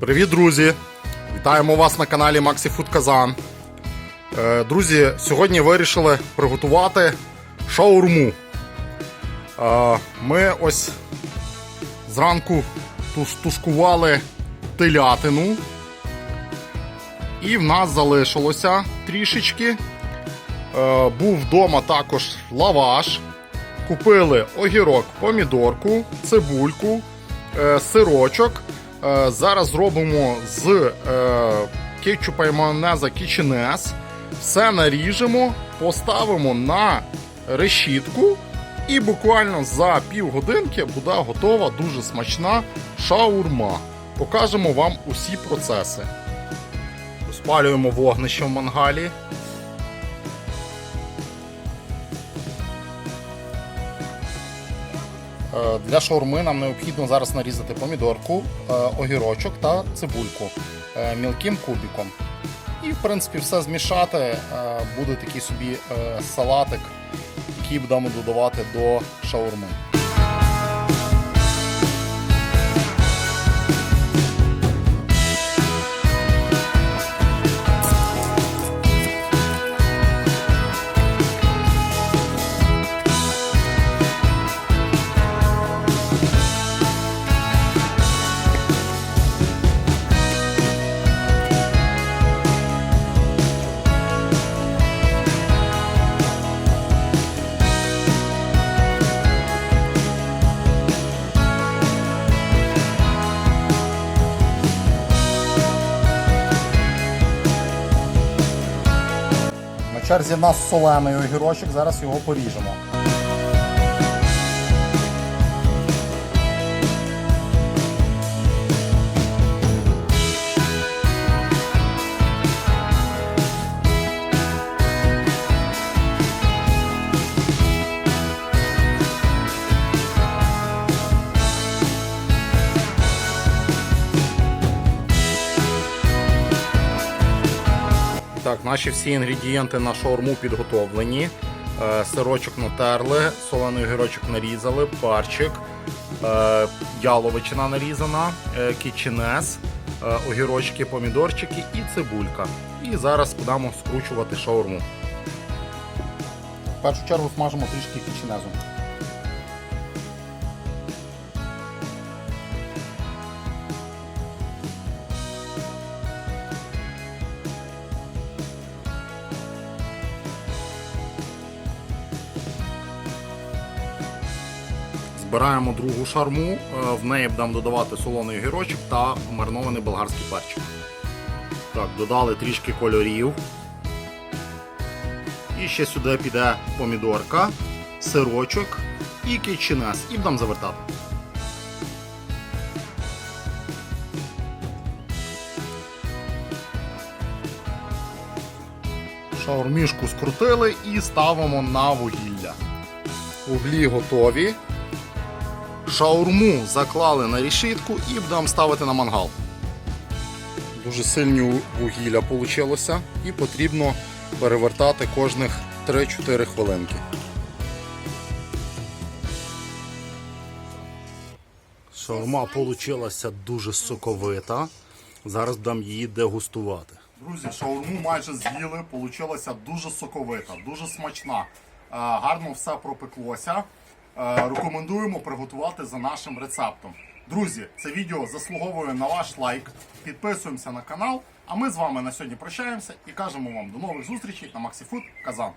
Привіт, друзі! Вітаємо вас на каналі Maxi Food Kazan. Е, Друзі, сьогодні вирішили приготувати шаурму. Е, Ми ось зранку туш- тушкували телятину. І в нас залишилося трішечки. Е, Був вдома також лаваш. Купили огірок, помідорку, цибульку, сирочок. Е, Зараз зробимо з е, кетчупа і майонеза кіченес. Все наріжемо, поставимо на решітку. І буквально за півгодинки буде готова дуже смачна шаурма. Покажемо вам усі процеси. Спалюємо вогнище в мангалі. Для шаурми нам необхідно зараз нарізати помідорку, е, огірочок та цибульку е, мілким кубиком. І, в принципі, все змішати. е, Буде такий собі е, салатик, який будемо додавати до шаурми. Черзі нас солений огірочок, зараз його поріжемо. Наші всі інгредієнти на шаурму підготовлені. Е, Сирочок натерли, солений огірочок нарізали, парчик, е, яловичина нарізана, е, кіченес, е, огірочки, помідорчики і цибулька. І зараз будемо скручувати шаурму. В першу чергу смажимо трішки кіченезу. Збираємо другу шарму, е, в неї будемо додавати солоний огірочок та маринований болгарський перчик. Так, додали трішки кольорів. І ще сюди піде помідорка, сирочок і кетченес. І будемо завертати. Шаурмішку скрутили і ставимо на вугілля. Углі готові. Шаурму заклали на решітку і будемо ставити на мангал. Дуже сильні вугілля вийшло і потрібно перевертати кожних 3-4 хвилинки. Шаурма вийшла дуже соковита. Зараз будемо її дегустувати. Друзі, шаурму майже з'їли, вийшла дуже соковита, дуже смачна. Е, Гарно все пропеклося. Е, Рекомендуємо приготувати за нашим рецептом. Друзі, це відео заслуговує на ваш лайк. Підписуємося на канал. А ми з вами на сьогодні прощаємося і кажемо вам до нових зустрічей на MaxiFood Казан.